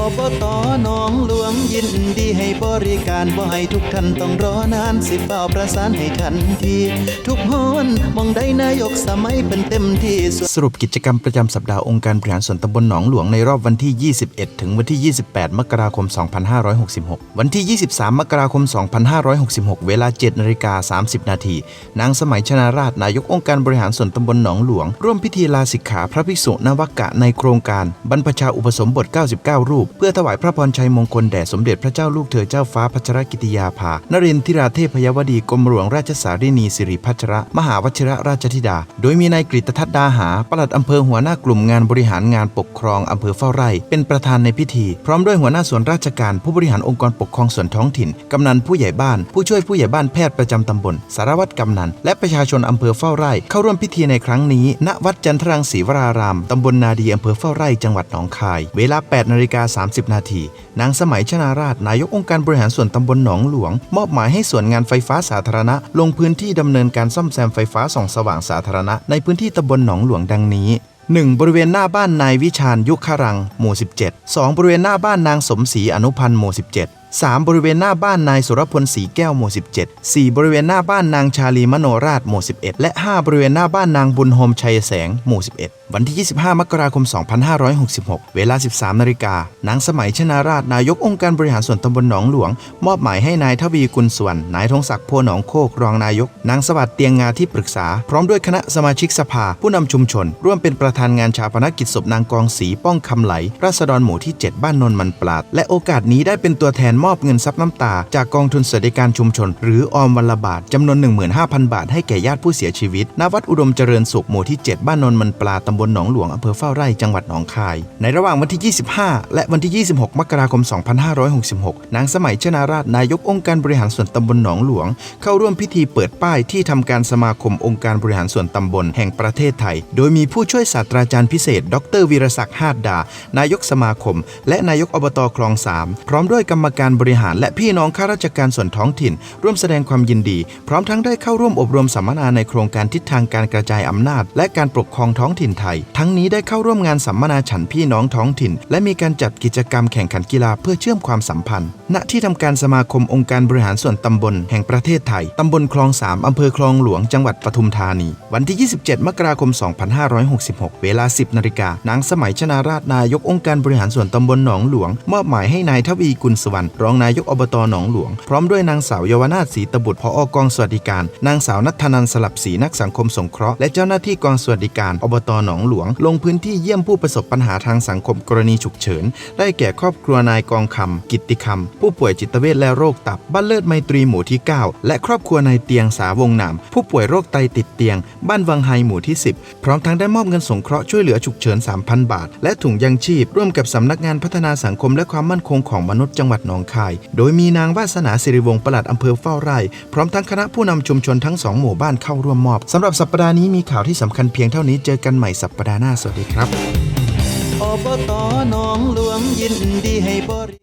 อบตหนองหลวงยินดีให้บริการบ่ให้ทุกท่านต้องรอนานสิเฝ้าประสานให้ทันที ทุกฮอนมองได้นายกสมัยเป็นเต็มที่สสรุปกิจกรรมประจำสัปดาห์องค์การบริหารส่วนตำบลหนองหลวงในรอบวันที่ 21 ถึงวันที่ 28 มกราคม 2566 วันที่ 23 มกราคม 2566 เวลา 7นาฬิกา 30 นาทีนางสมัยชนาราชนายกองค์การบริหารส่วนตำบลหนองหลวง ร่วมพิธีลาสิกขาพระภิกษุนวกะในโครงการบรรพชาอุปสมบท 99 รูปเพื่อถวายพระพรชัยมงคลแด่สมเด็จพระเจ้าลูกเธอเจ้าฟ้าพัชรกิติยาภานรินทราเทพยวดีกรมหลวงราชสารินีสิริพัชระ มหาวชิระราชธิดา โดยมีนายกฤตทัตดาหา ปลัดอำเภอหัวหน้ากลุ่มงานบริหารงานปกครองอำเภอเฝ้าไร่ เป็นประธานในพิธี พร้อมด้วยหัวหน้าส่วนราชการผู้บริหารองค์กรปกครองส่วนท้องถิ่น กำนันผู้ใหญ่บ้าน ผู้ช่วยผู้ใหญ่บ้านแพทย์ประจำตำบล สารวัตรกำนัน และประชาชนอำเภอเฝ้าไร่ เข้าร่วมพิธีในครั้งนี้ ณ วัดจันทรังศรีวราราม ตำบลนาดีอำเภอเฝ้าไร่ จังหวัดหนองคาย เวลา8นาฬิกา30 นาที นางสมัยชนาราชนายกองค์การบริหารส่วนตำบลหนองหลวง มอบหมายให้ส่วนงานไฟฟ้าสาธารณะ ลงพื้นที่ดำเนินการซ่อมแซมไฟฟ้าส่องสว่างสาธารณะ ในพื้นที่ตำบลหนองหลวงดังนี้ 1. บริเวณหน้าบ้านนายวิชาญยุครังหมู่ 17 2. บริเวณหน้าบ้านนางสมศรีอนุพันธ์หมู่ 17 3. บริเวณหน้าบ้านนายสุรพลศรีแก้วหมู่ 17 4. บริเวณหน้าบ้านนางชาลีมโนราชหมู่ 11 และ 5. บริเวณหน้าบ้านนางบุญโฮมชัยแสงหมู่ 11 วันที่ 25 มกราคม 2566 เวลา 13 นาฬิกานางสมัยชนาราชนายกองค์การบริหารส่วนตำบลหนองหลวง มอบหมายให้นายทวีกุลส่วนนายธงศักดิ์โพหนองโคกรองนายก นางสวัสดิ์เตียงงาที่ปรึกษา พร้อมด้วยคณะสมาชิกสภา ผู้นำชุมชน ร่วมเป็นประธานงานชาปนกิจศพนางกองศรีป้องคำไหลราษฎรหมู่ที่ 7 บ้านนนมันปราดและโอกาสนี้ได้เป็นตัวแทนมอบเงินทรัพย์น้ำตา จากกองทุนสวัสดิการชุมชน หรือออมวันละบาทจำนวน 15,000 บาทให้แก่ญาติผู้เสียชีวิตณวัดอุดมเจริญสุขหมู่ที่ 7 บ้านนนมันปลาตำบลหนองหลวงอำเภอเฝ้าไร่จังหวัดหนองคาย ในระหว่างวันที่ 25 และวันที่ 26 มกราคม 2566 นางสมัยชนาราชนายกองค์การบริหารส่วนตำบลหนองหลวง เข้าร่วมพิธีเปิดป้ายที่ทำการสมาคมองค์การบริหารส่วนตำบลแห่งประเทศไทย โดยมีผู้ช่วยศาสตราจารย์พิเศษ ดรวีรศักดิ์ฮาดดา นายกสมาคม และนายกอบตคลองสามพร้อมด้วยกรรมการบริหารและพี่น้องข้าราชการส่วนท้องถิ่น ร่วมแสดงความยินดี พร้อมทั้งได้เข้าร่วมอบรมสัมมนาในโครงการทิศทางการกระจายอำนาจ และการปกครองท้องถิ่นไทย ทั้งนี้ได้เข้าร่วมงานสัมมนาฉันพี่น้องท้องถิ่น และมีการจัดกิจกรรมแข่งขันกีฬาเพื่อเชื่อมความสัมพันธ์ ณ ที่ทำการสมาคมองค์การบริหารส่วนตำบลแห่งประเทศไทยตำบลคลองสามอำเภอคลองหลวง จังหวัดปทุมธานี วันที่ 27 มกราคม 2566 เวลา 10 นาฬิกา นางสมัยชนาราชนายกองค์การบริหารส่วนตำบลหนองหลวง มอบหมายให้นายทวีกุลสวรรณรองนายกอบตหนองหลวง พร้อมด้วยนางสาวเยาวนาถศรีตบุตรผอกองสวัสดิการ นางสาวนัทนันสลับศรีนักสังคมสงเคราะห์และเจ้าหน้าที่กองสวัสดิการอบตหนองหลวง ลงพื้นที่เยี่ยมผู้ประสบปัญหาทางสังคมกรณีฉุกเฉิน ได้แก่ครอบครัวนายกองคำกิตติคำผู้ป่วยจิตเวชและโรคตับบ้านเลิศไมตรีหมู่ที่ 9 และครอบครัวนายเตียงสาวงหนามผู้ป่วยโรคไตติดเตียง บ้านวังไฮหมู่ที่ 10 พร้อมทั้งได้มอบเงินสงเคราะห์ช่วยเหลือฉุกเฉิน 3,000 บาท และถุงยังชีพ ร่วมกับสำนักงานพัฒนาสังคมและความมั่นคงของมนุษย์จังหวัดหนองคาย โดยมีนางวาสนาสิริวงศ์ปลัดอำเภอเฝ้าไร่ พร้อมทั้งคณะผู้นำชุมชนทั้งสองหมู่บ้านเข้าร่วมมอบสำหรับสัปดาห์นี้มีข่าวที่สำคัญเพียงเท่านี้เจอกันใหม่สัปดาห์หน้าสวัสดีครับอบตหนองหลวงยินดีให้บริ